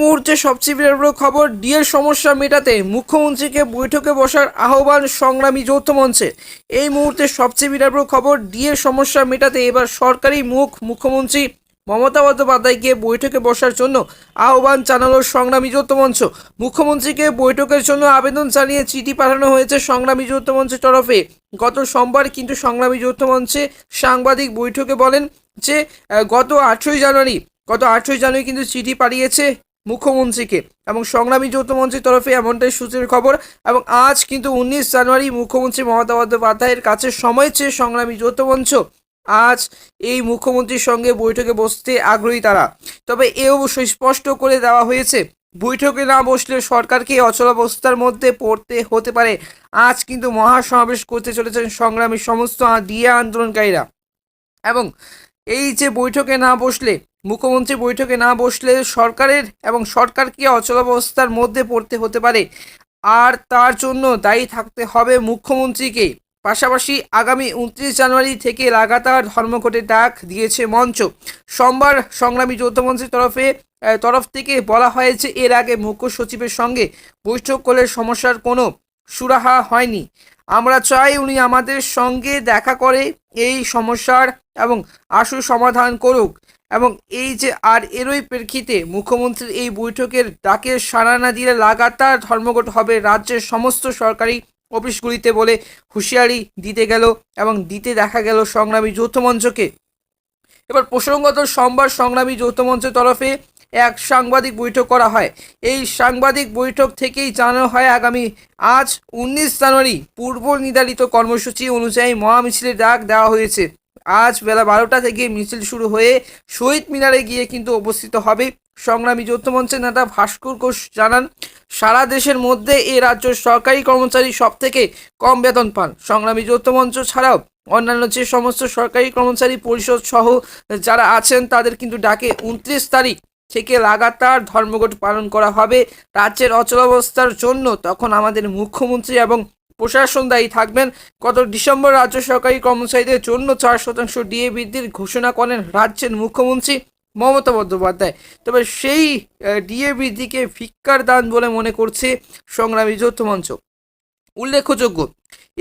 মুহূর্তে সবচেয়ে বড় খবর ডিএর সমস্যা মেটাতে মুখ্যমন্ত্রীকে বৈঠকে বসার আহ্বান সংগ্রামী যৌথ মঞ্চে। এই মুহূর্তে সবচেয়ে বড় খবর ডিএর সমস্যা মেটাতে এবার সরকারি মুখ মুখ্যমন্ত্রী মমতা বন্দ্যোপাধ্যায়কে বৈঠকে বসার জন্য আহ্বান জানালো সংগ্রামী যৌথ মঞ্চ। মুখ্যমন্ত্রীকে বৈঠকের জন্য আবেদন জানিয়ে চিঠি পাঠানো হয়েছে সংগ্রামী যৌথ মঞ্চের তরফে। গত সোমবার কিন্তু সংগ্রামী যৌথ মঞ্চে সাংবাদিক বৈঠকে বলেন যে গত আঠেরোই জানুয়ারি, গত আঠেরোই জানুয়ারি কিন্তু চিঠি পাঠিয়েছে মুখ্যমন্ত্রীকে। এবং সংগ্রামী যৌথ মঞ্চের তরফে এমনটাই সূত্রের খবর। এবং আজ কিন্তু উনিশ জানুয়ারি মুখ্যমন্ত্রী মমতা বন্দ্যোপাধ্যায়ের কাছে সময় চেয়ে সংগ্রামী যৌথ মঞ্চ আজ এই মুখ্যমন্ত্রীর সঙ্গে বৈঠকে বসতে আগ্রহী তারা। তবে এ অবশ্যই স্পষ্ট করে দেওয়া হয়েছে, বৈঠকে না বসলে সরকারকে অচলাবস্থার মধ্যে পড়তে হতে পারে। আজ কিন্তু মহাসমাবেশ করতে চলেছেন সংগ্রামী সমস্ত ডিএ আন্দোলনকারীরা। এবং এই যে বৈঠকে না বসলে মুখ্যমন্ত্রী বৈঠকে না বসলে সরকারের এবং সরকারকে অচলাবস্থার মধ্যে পড়তে হতে পারে? আর তার জন্য দায়ী থাকতে হবে মুখ্যমন্ত্রীকে। পাশাপাশি আগামী উনত্রিশ জানুয়ারি থেকে লাগাতার ধর্মঘটের ডাক দিয়েছে মঞ্চ। সোমবার সংগ্রামী যৌথ মঞ্চের তরফে তরফ থেকে বলা হয়েছে, এর আগে মুখ্য সচিবের সঙ্গে বৈঠক করলে সমস্যার কোনো সুরাহা হয়নি। আমরা চাই উনি আমাদের সঙ্গে দেখা করে এই সমস্যার এবং আশু সমাধান করুক এবং এই যে আর এরই প্রেক্ষিতে মুখ্যমন্ত্রীর এই বৈঠকের ডাকে সাড়া না দিলে লাগাতার ধর্মঘট হবে রাজ্যের সমস্ত সরকারি অফিসগুলিতে বলে হুঁশিয়ারি দিতে গেল এবং দিতে দেখা গেল সংগ্রামী যৌথ মঞ্চকে। এবার প্রসঙ্গত সোমবার সংগ্রামী যৌথ মঞ্চের তরফে এক সাংবাদিক বৈঠক করা হয়। এই সাংবাদিক বৈঠক থেকেই জানানো হয়, আগামী আজ উনিশ জানুয়ারি পূর্ব নির্ধারিত কর্মসূচি অনুযায়ী মহামিছিলের ডাক দেওয়া হয়েছে। আজ বেলা বারোটা থেকে মিছিল শুরু হয়ে শহীদ মিনারে গিয়ে কিন্তু উপস্থিত হবে সংগ্রামী যৌথ মঞ্চের নেতা ভাস্কর ঘোষ জানান, সারা দেশের মধ্যে এ রাজ্য সরকারি কর্মচারী সব থেকে কম বেতন পান। সংগ্রামী যৌথ মঞ্চ ছাড়াও অন্যান্য যে সমস্ত সরকারি কর্মচারী পরিষদ সহ যারা আছেন তাদের কিন্তু ডাকে উনত্রিশ তারিখ থেকে লাগাতার ধর্মঘট পালন করা হবে রাজ্যের অচলাবস্থার জন্য। তখন আমাদের মুখ্যমন্ত্রী এবং প্রশাসন দায়ী থাকবেন। গত ডিসেম্বর রাজ্য সরকারি কর্মচারীদের জন্য চার শতাংশ ডিএ বৃদ্ধির ঘোষণা করেন রাজ্যের মুখ্যমন্ত্রী মমতা বন্দ্যোপাধ্যায়। তবে সেই ডিএ বৃদ্ধিকে ভিক্ষার দান বলে মনে করছে সংগ্রামী যৌথ মঞ্চ। উল্লেখযোগ্য,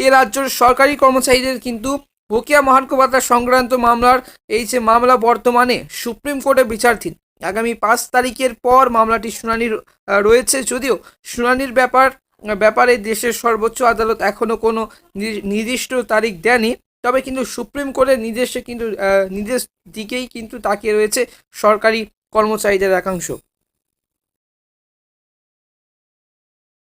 এ রাজ্যের সরকারি কর্মচারীদের কিন্তু বকেয়া মহার্ঘ সংক্রান্ত মামলার, এই যে মামলা বর্তমানে সুপ্রিম কোর্টে বিচারধীন। আগামী পাঁচ তারিখের পর মামলাটি শুনানি রয়েছে। যদিও শুনানির ব্যাপার, ব্যাপারে দেশের সর্বোচ্চ আদালত এখনও কোনো নির্দিষ্ট তারিখ দেয়নি। তবে কিন্তু সুপ্রিম কোর্টের নির্দেশে কিন্তু নির্দেশ দিকেই কিন্তু তাকিয়ে রয়েছে সরকারি কর্মচারীদের একাংশ।